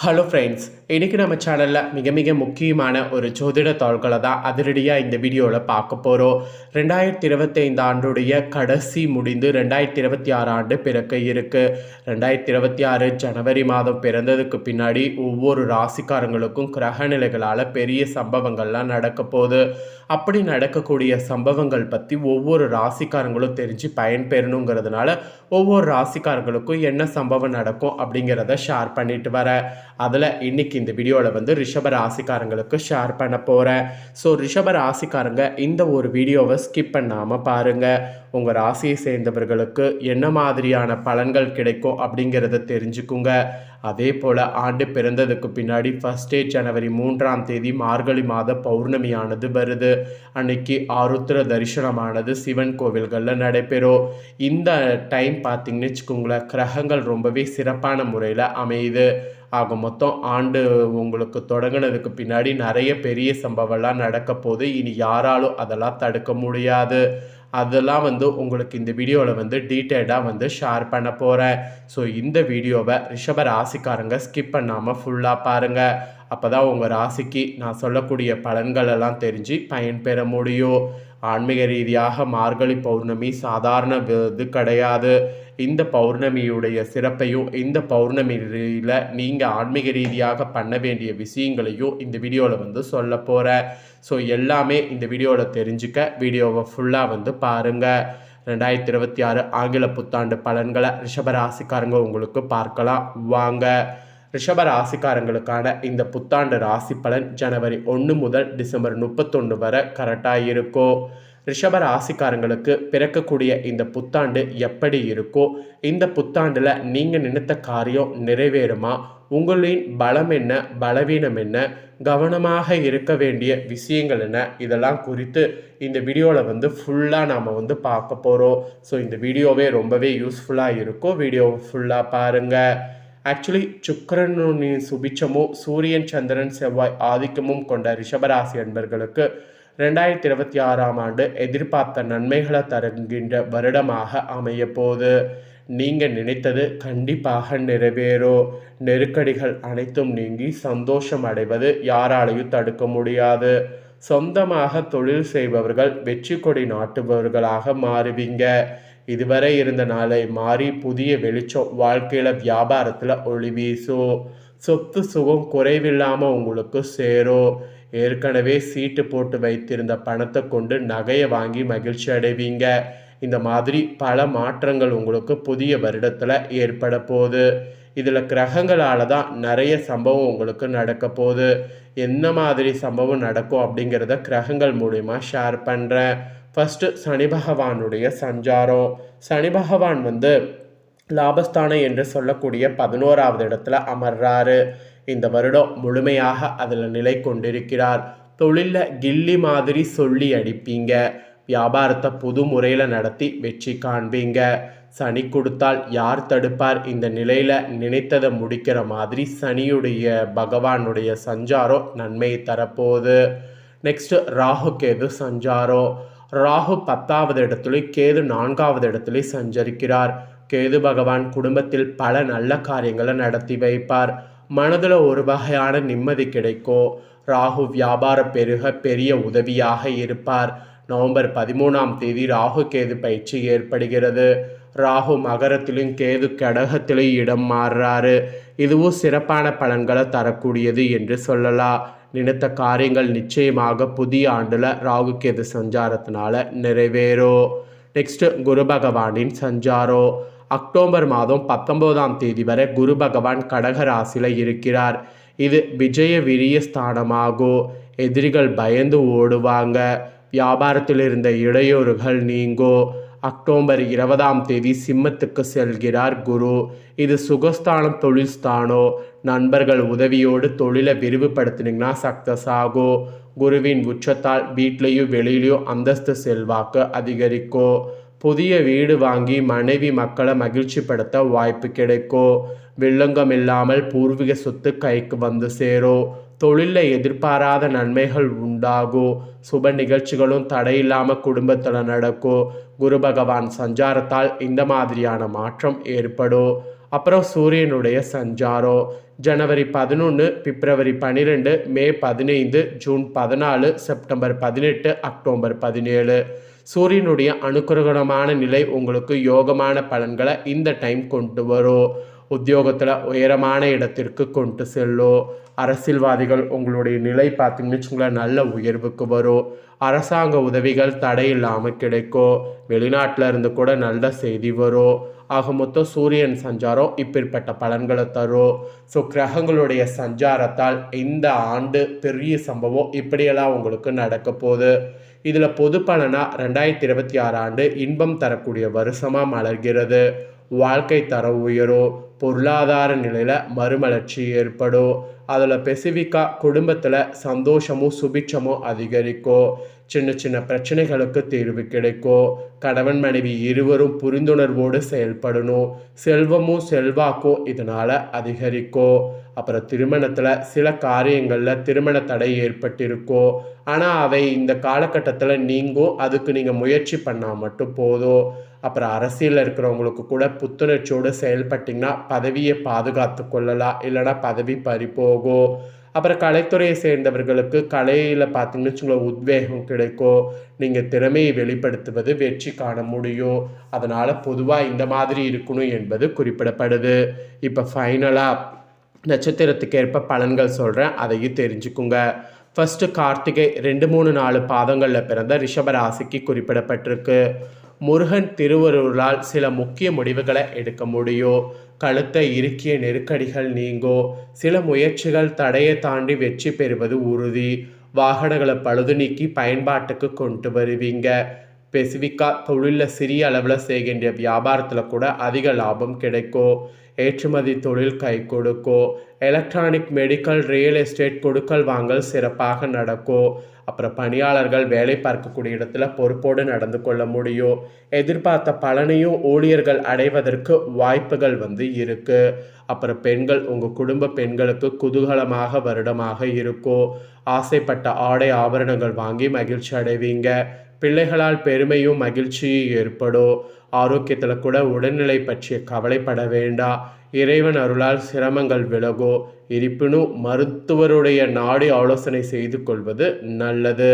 Hello friends இன்றைக்கி நம்ம சேனலில் மிக மிக முக்கியமான ஒரு ஜோதிட தாள்களை தான் அதிரடியாக இந்த வீடியோவில் பார்க்க போகிறோம் ரெண்டாயிரத்தி இருபத்தைந்து ஆண்டுடைய கடைசி முடிந்து ரெண்டாயிரத்தி இருபத்தி ஆறு ஆண்டு பிறக்க இருக்குது ரெண்டாயிரத்தி இருபத்தி ஆறு ஜனவரி மாதம் பிறந்ததுக்கு பின்னாடி ஒவ்வொரு ராசிக்காரங்களுக்கும் கிரக நிலைகளால் பெரிய சம்பவங்கள்லாம் நடக்க போகுது. அப்படி நடக்கக்கூடிய சம்பவங்கள் பற்றி ஒவ்வொரு ராசிக்காரங்களும் தெரிஞ்சு பயன்பெறணுங்கிறதுனால ஒவ்வொரு ராசிக்காரங்களுக்கும் என்ன சம்பவம் நடக்கும் அப்படிங்கிறத ஷேர் பண்ணிட்டு வரேன். அதில் இன்னைக்கு இந்த வீடியோவில் வந்து ரிஷப ராசிக்காரங்களுக்கு ஷேர் பண்ண போகிறேன் ஸோ ரிஷப ராசிக்காரங்க இந்த ஒரு வீடியோவை ஸ்கிப் பண்ணாமல் பாருங்கள் உங்கள் ராசியை சேர்ந்தவர்களுக்கு என்ன மாதிரியான பலன்கள் கிடைக்கும் அப்படிங்கிறத தெரிஞ்சுக்குங்க. அதே போல் ஆண்டு பிறந்ததுக்கு பின்னாடி ஃபஸ்ட் டே ஜனவரி மூன்றாம் தேதி மார்கழி மாத பௌர்ணமியானது வருது. அன்னைக்கு ஆருத்ர தரிசனமானது சிவன் கோவில்களில் நடைபெறும். இந்த டைம் பார்த்தீங்கன்னு வச்சுக்கோங்களேன் கிரகங்கள் ரொம்பவே சிறப்பான முறையில் அமையுது. ஆக மொத்தம் ஆண்டு உங்களுக்கு தொடங்கினதுக்கு பின்னாடி நிறைய பெரிய சம்பவம்லாம் நடக்க போது இனி யாராலும் அதெல்லாம் தடுக்க முடியாது. அதெல்லாம் வந்து உங்களுக்கு இந்த வீடியோவில் வந்து டீட்டெயிலாக வந்து ஷேர் பண்ண போகிறேன் ஸோ இந்த வீடியோவை ரிஷப ராசிக்காரங்க ஸ்கிப் பண்ணாமல் ஃபுல்லாக பாருங்கள் அப்போ தான் உங்கள் ராசிக்கு நான் சொல்லக்கூடிய பலன்களெல்லாம் தெரிஞ்சு பயன்பெற முடியும். ஆன்மீக ரீதியாக மார்கழி பௌர்ணமி சாதாரண இது கிடையாது. இந்த பௌர்ணமியுடைய சிறப்பையும் இந்த பௌர்ணமியில் நீங்கள் ஆன்மீக ரீதியாக பண்ண வேண்டிய விஷயங்களையும் இந்த வீடியோவில் வந்து சொல்ல போகிறேன் ஸோ எல்லாமே இந்த வீடியோவில் தெரிஞ்சுக்க வீடியோவை ஃபுல்லாக வந்து பாருங்கள் ரெண்டாயிரத்தி இருபத்தி ஆறு ஆங்கில புத்தாண்டு பலன்களை ரிஷபராசிக்காரங்க உங்களுக்கு பார்க்கலாம். வாங்க. ரிஷப ராசிக்காரங்களுக்கான இந்த புத்தாண்டு ராசி பலன் ஜனவரி ஒன்று முதல் டிசம்பர் முப்பத்தொன்று வரை கரெக்டாக இருக்கும் ரிஷப ராசிக்காரங்களுக்கு பிறக்கக்கூடிய இந்த புத்தாண்டு எப்படி இருக்கோ? இந்த புத்தாண்டில் நீங்கள் நினைத்த காரியம் நிறைவேறுமா? உங்களின் பலம் என்ன? பலவீனம் என்ன? கவனமாக இருக்க வேண்டிய விஷயங்கள் என்ன? இதெல்லாம் குறித்து இந்த வீடியோவில் வந்து ஃபுல்லாக நாம் வந்து பார்க்க போகிறோம் ஸோ இந்த வீடியோவே ரொம்பவே யூஸ்ஃபுல்லாக இருக்கும். வீடியோ ஃபுல்லாக பாருங்கள் ஆக்சுவலி சுக்கிரனின் சுபிச்சமும் சூரியன் சந்திரன் செவ்வாய் ஆதிக்கமும் கொண்ட ரிஷபராசி அன்பர்களுக்கு ரெண்டாயிரத்தி இருபத்தி ஆறாம் ஆண்டு எதிர்பார்த்த நன்மைகளை தருகின்ற வருடமாக அமைய போது நீங்கள் நினைத்தது கண்டிப்பாக நிறைவேறும். நெருக்கடிகள் அனைத்தும் நீங்கி சந்தோஷம் அடைவது யாராலையும் தடுக்க முடியாது. சொந்தமாக தொழில் செய்பவர்கள் வெற்றி கொடி நாட்டுபவர்களாக மாறுவீங்க. இதுவரை இருந்த நாளை மாறி புதிய வெளிச்சம் வாழ்க்கையில் வியாபாரத்தில் ஒளி வீசும் சொத்து சுகம் குறைவில்லாமல் உங்களுக்கு சேரும் ஏற்கனவே சீட்டு போட்டு வைத்திருந்த பணத்தை கொண்டு நகையை வாங்கி மகிழ்ச்சி அடைவீங்க. இந்த மாதிரி பல மாற்றங்கள் உங்களுக்கு புதிய வருடத்தில் ஏற்பட போகுது. இதில் கிரகங்களால் தான் நிறைய சம்பவம் உங்களுக்கு நடக்க போகுது. என்ன மாதிரி சம்பவம் நடக்கும் அப்படிங்கிறத கிரகங்கள் மூலிமா ஷேர் பண்ணுறேன் ஃபஸ்ட்டு சனி பகவானுடைய சஞ்சாரம். சனி பகவான் வந்து லாபஸ்தானம் என்று சொல்லக்கூடிய பதினோராவது இடத்துல அமர்றாரு. இந்த வருடம் முழுமையாக அதில் நிலை கொண்டிருக்கிறார். தொழிலில் கில்லி மாதிரி சொல்லி அடிப்பீங்க. வியாபாரத்தை புது முறையில் நடத்தி வெற்றி காண்பீங்க. சனி கொடுத்தால் யார் தடுப்பார் இந்த நிலையில் நினைத்ததை முடிக்கிற மாதிரி சனியுடைய பகவானுடைய சஞ்சாரம் நன்மையை தரப்போகுது. நெக்ஸ்ட் ராகு கேது சஞ்சாரம். ராகு பத்தாவது இடத்துலையும் கேது நான்காவது இடத்துலையும் சஞ்சரிக்கிறார். கேது பகவான் குடும்பத்தில் பல நல்ல காரியங்களை நடத்தி வைப்பார். மனதில் ஒரு வகையான நிம்மதி கிடைக்கும். ராகு வியாபார பெருக பெரிய உதவியாக இருப்பார். நவம்பர் பதிமூணாம் தேதி ராகு கேது பயிற்சி ஏற்படுகிறது. ராகு மகரத்திலும் கேது கடகத்திலும் இடம் மாறுறாரு. இதுவும் சிறப்பான பலன்களை தரக்கூடியது என்று சொல்லலாம். நினைத்த காரியங்கள் நிச்சயமாக புதிய ஆண்டில் ராகு கேது சஞ்சாரத்தினால நிறைவேறும் நெக்ஸ்ட் குரு பகவானின் சஞ்சாரம் அக்டோபர் மாதம் பத்தொன்பதாம் தேதி வரை குரு பகவான் கடக ராசியில் இருக்கிறார். இது விஜய விரிய ஸ்தானமாகும் எதிரிகள் பயந்து ஓடுவாங்க. வியாபாரத்தில் இருந்த இடையூறுகள் நீங்கோ. அக்டோபர் இருபதாம் தேதி சிம்மத்துக்கு செல்கிறார் குரு. இது சுகஸ்தானம் தொழில் ஸ்தானோ. நண்பர்கள் உதவியோடு தொழிலை விரிவுபடுத்தினீங்கன்னா சக்ஸஸ் ஆகும் குருவின் உச்சத்தால் வீட்லேயும் வெளியிலையும் அந்தஸ்து செல்வாக்கு அதிகரிக்கும் புதிய வீடு வாங்கி மனைவி மக்களை மகிழ்ச்சிப்படுத்த வாய்ப்பு கிடைக்கும் வில்லங்கம் இல்லாமல் பூர்வீக சொத்து கைக்கு வந்து சேரும் தொழிலில் எதிர்பாராத நன்மைகள் உண்டாகும் சுப நிகழ்ச்சிகளும் தடையில்லாமல் குடும்பத்தில் நடக்கும் குரு பகவான் சஞ்சாரத்தால் இந்த மாதிரியான மாற்றம் ஏற்படும் அப்புறம் சூரியனுடைய சஞ்சாரம் ஜனவரி பதினொன்று பிப்ரவரி பன்னிரெண்டு மே பதினைந்து ஜூன் பதினாலு செப்டம்பர் பதினெட்டு அக்டோபர் பதினேழு. சூரியனுடைய அனுக்கிரகணமான நிலை உங்களுக்கு யோகமான பலன்களை இந்த டைம் கொண்டு வரும். உத்தியோகத்தில் உயரமான இடத்திற்கு கொண்டு செல்லும் அரசியல்வாதிகள் உங்களுடைய நிலை பார்த்தீங்கன்னு வச்சுங்களேன் நல்ல உயர்வுக்கு வரும். அரசாங்க உதவிகள் தடை இல்லாமல் கிடைக்கும். வெளிநாட்டில் இருந்து கூட நல்ல செய்தி வரும். ஆக மொத்தம் சூரியன் சஞ்சாரம் இப்பேற்பட்ட பலன்களை தரும். ஸோ கிரகங்களுடைய சஞ்சாரத்தால் இந்த ஆண்டு பெரிய சம்பவம் இப்படியெல்லாம் உங்களுக்கு நடக்க போகுது. இதில் பொது பலனாக ரெண்டாயிரத்தி இருபத்தி ஆறு ஆண்டு இன்பம் தரக்கூடிய வருஷமாக மலர்கிறது. வாழ்க்கை தர உயரும் பொருளாதார நிலையில் மறுமலர்ச்சி ஏற்படும். அதில் பெசிஃபிக்காக குடும்பத்தில் சந்தோஷமும் சுபிட்சமும் அதிகரிக்கும் சின்ன சின்ன பிரச்சனைகளுக்கு தீர்வு கிடைக்கும் கணவன் மனைவி இருவரும் புரிந்துணர்வோடு செயல்படணும். செல்வமும் செல்வாக்கும் இதனால் அதிகரிக்கும் அப்புறம் திருமணத்தில் சில காரியங்களில் திருமண தடை ஏற்பட்டிருக்கோ ஆனால் அவை இந்த காலகட்டத்தில் நீங்கும் அதுக்கு நீங்கள் முயற்சி பண்ணால் மட்டும் போதும். அப்புறம் அரசியலில் இருக்கிறவங்களுக்கு கூட புத்துணர்ச்சியோடு செயல்பட்டிங்கன்னா பதவியை பாதுகாத்து கொள்ளலாம் இல்லைனா பதவி பறிபோகும் அப்புறம் கலைத்துறையை சேர்ந்தவர்களுக்கு கலையில் பார்த்தீங்கன்னு வச்சுங்களேன் உத்வேகம் கிடைக்கும். நீங்கள் திறமையை வெளிப்படுத்துவது வெற்றி காண முடியும். அதனால் பொதுவாக இந்த மாதிரி இருக்கணும் என்பது குறிப்பிடப்படுது. இப்போ ஃபைனலாக நட்சத்திரத்துக்கு ஏற்ப பலன்கள் சொல்கிறேன் அதையும் தெரிஞ்சுக்குங்க. ஃபஸ்ட்டு கார்த்திகை ரெண்டு மூணு நாலு பாதங்களில் பிறந்த ரிஷபராசிக்கு குறிப்பிடப்பட்டிருக்கு. முருகன் திருவருளால் சில முக்கிய முடிவுகளை எடுக்க முடியும். கழுத்தை இறுக்கிய நெருக்கடிகள் நீங்கோ. சில முயற்சிகள் தடையை தாண்டி வெற்றி பெறுவது உறுதி. வாகனங்களை பழுது நீக்கி பயன்பாட்டுக்கு கொண்டு வருவீங்க. ஸ்பெசிஃபிக்காக தொழிலில் சிறிய அளவில் செய்கின்ற வியாபாரத்தில் கூட அதிக லாபம் கிடைக்கும் ஏற்றுமதி தொழில் கை கொடுக்கும் எலக்ட்ரானிக் மெடிக்கல் ரியல் எஸ்டேட் கொடுக்கல் வாங்கல் சிறப்பாக நடக்கும் அப்புறம் பணியாளர்கள் வேலை பார்க்கக்கூடிய இடத்துல பொறுப்போடு நடந்து கொள்ள முடியும் எதிர்பார்த்த பலனையும் ஊழியர்கள் அடைவதற்கு வாய்ப்புகள் வந்து இருக்கு. அப்புறம் பெண்கள் உங்கள் குடும்ப பெண்களுக்கு குதூகலமாக வருடமாக இருக்கும் ஆசைப்பட்ட ஆடை ஆபரணங்கள் வாங்கி மகிழ்ச்சி அடைவீங்க. பிள்ளைகளால் பெருமையும் மகிழ்ச்சியும் ஏற்படும் ஆரோக்கியத்தில் கூட உடல்நிலை பற்றிய கவலைப்பட வேண்டாம் இறைவன் அருளால் சிரமங்கள் விலகோ. இருப்பினும் மருத்துவருடைய நாடி ஆலோசனை செய்து கொள்வது நல்லது.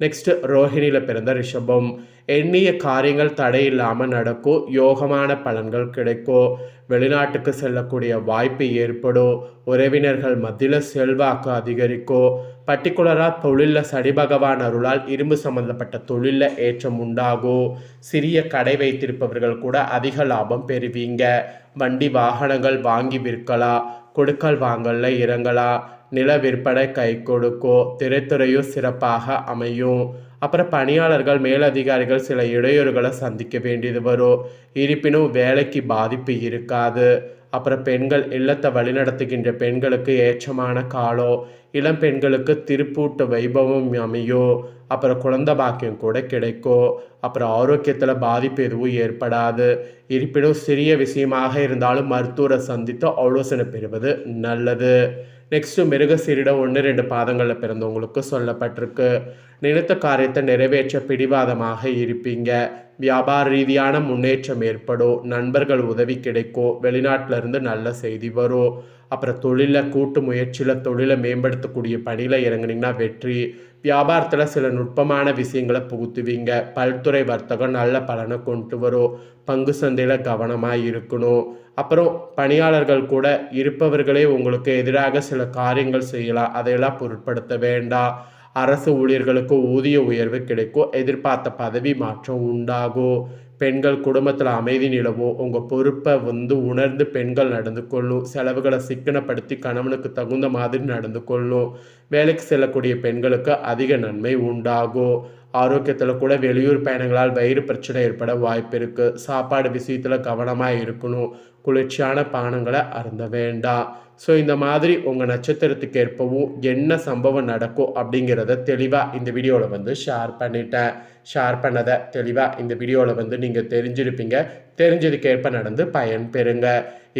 நெக்ஸ்ட் ரோஹிணியில் பிறந்த ரிஷபம். எண்ணிய காரியங்கள் தடையில்லாமல் நடக்கும் யோகமான பலன்கள் கிடைக்கும் வெளிநாட்டுக்கு செல்லக்கூடிய வாய்ப்பு ஏற்படும் உறவினர்கள் மத்தியில் செல்வாக்கு அதிகரிக்கும் பர்டிகுலராக தொழிலில் சனி பகவான் அருளால் இரும்பு சம்பந்தப்பட்ட தொழிலில் ஏற்றம் உண்டாகும் சிறிய கடை வைத்திருப்பவர்கள் கூட அதிக லாபம் பெறுவீங்க. வண்டி வாகனங்கள் வாங்கி விற்கலாம் கொடுக்கல் வாங்கல இறங்கலாம் நில விற்பனை கை கொடுக்கும் திரைத்துறையும் சிறப்பாக அமையும். அப்புறம் பணியாளர்கள் மேலதிகாரிகள் சில இடையூறுகளை சந்திக்க வேண்டியது வரும். இருப்பினும் வேலைக்கு பாதிப்பு இருக்காது. அப்புறம் பெண்கள் இல்லத்தை வழிநடத்துகின்ற பெண்களுக்கு ஏற்றமான காலம் இளம் பெண்களுக்கு திருப்பூட்டு வைபவம் அமையும். அப்புறம் குழந்த பாக்கியம் கூட கிடைக்கும். அப்புறம் ஆரோக்கியத்தில் பாதிப்பு எதுவும் ஏற்படாது. இருப்பினும் சிறிய விஷயமாக இருந்தாலும் மருத்துவரை சந்தித்து ஆலோசனை பெறுவது நல்லது. நெக்ஸ்ட்டு மிருகசீரிட ஒன்று ரெண்டு பாதங்களில் பிறந்தவங்களுக்கு சொல்லப்பட்டிருக்கு. நினைத்த காரியத்தை நிறைவேற்ற பிடிவாதமாக இருப்பீங்க. வியாபார ரீதியான முன்னேற்றம் ஏற்படும். நண்பர்கள் உதவி கிடைக்கும். வெளிநாட்டிலேருந்து நல்ல செய்தி வரும். அப்புறம் தொழிலில் கூட்டு முயற்சியில் தொழிலை மேம்படுத்தக்கூடிய பணியில் இறங்குனீங்கன்னா வெற்றி. வியாபாரத்தில் சில நுட்பமான விஷயங்களை புகுத்துவீங்க. பல்துறை வர்த்தகம் நல்ல பலனை கொண்டு வரும். பங்கு சந்தையில் கவனமாக இருக்கணும். அப்புறம் பணியாளர்கள் கூட இருப்பவர்களே உங்களுக்கு எதிராக சில காரியங்கள் செய்யலாம். அதையெல்லாம் பொருட்படுத்த வேண்டாம். அரசு ஊழியர்களுக்கு ஊதிய உயர்வு கிடைக்கும். எதிர்பார்த்த பதவி மாற்றம் உண்டாகும். பெண்கள் குடும்பத்தில் அமைதி நிலவும் உங்கள் பொறுப்பை வந்து உணர்ந்து பெண்கள் நடந்து கொள்ளும் செலவுகளை சிக்கனப்படுத்தி கணவனுக்கு தகுந்த மாதிரி நடந்து கொள்ளும் வேலைக்கு செல்லக்கூடிய பெண்களுக்கு அதிக நன்மை உண்டாகும் ஆரோக்கியத்தில் கூட வெளியூர் பயணங்களால் வயிறு பிரச்சனை ஏற்பட வாய்ப்பு இருக்குது சாப்பாடு விஷயத்தில் கவனமாக இருக்கணும் குளிர்ச்சியான பானங்களை அருந்த வேண்டாம். ஸோ இந்த மாதிரி உங்கள் நட்சத்திரத்துக்கு ஏற்பவும் என்ன சம்பவம் நடக்கும் அப்படிங்கிறத தெளிவாக இந்த வீடியோவில் வந்து ஷேர் பண்ணிட்டேன். ஷேர் பண்ணதை தெளிவாக இந்த வீடியோவில் வந்து நீங்கள் தெரிஞ்சிருப்பீங்க. தெரிஞ்சதுக்கேற்ப நடந்து பயன் பெறுங்க.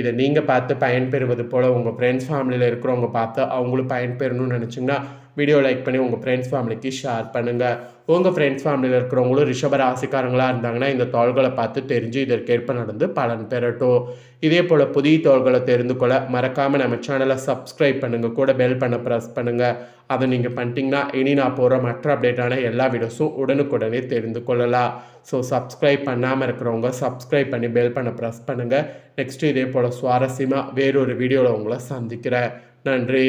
இதை நீங்கள் பார்த்து பயன் பெறுவது போல் உங்கள் ஃப்ரெண்ட்ஸ் ஃபேமிலியில் இருக்கிறவங்க பார்த்து அவங்களும் பயன் பெறணும்னு நினச்சிங்கன்னா வீடியோ லைக் பண்ணி உங்கள் ஃப்ரெண்ட்ஸ் ஃபேமிலிக்கு ஷேர் பண்ணுங்கள் உங்கள் ஃப்ரெண்ட்ஸ் ஃபேமிலியில் இருக்கிறவங்களும் ரிஷப ராசிக்காரங்களாக இருந்தாங்கன்னா இந்த தோள்களை பார்த்து தெரிஞ்சு இதற்கேற்ப நடந்து பலன் பெறட்டும். இதே போல் புதிய தோள்களை தெரிந்து கொள்ள மறக்காமல் நம்ம சேனலை சப்ஸ்கிரைப் பண்ணுங்கள் கூட பெல் பண்ண ப்ரெஸ் பண்ணுங்கள் அதை நீங்கள் பண்ணிட்டீங்கன்னா இனி நான் போகிற மற்ற அப்டேட்டான எல்லா வீடியோஸும் உடனுக்குடனே தெரிந்து கொள்ளலாம். ஸோ சப்ஸ்கிரைப் பண்ணாமல் இருக்கிறவங்க சப்ஸ்கிரைப் பண்ணி பெல் பண்ண ப்ரெஸ் பண்ணுங்கள் நெக்ஸ்ட்டு இதே போல் சுவாரஸ்யமாக வேறொரு வீடியோவில் உங்களை சந்திக்கிறேன். நன்றி.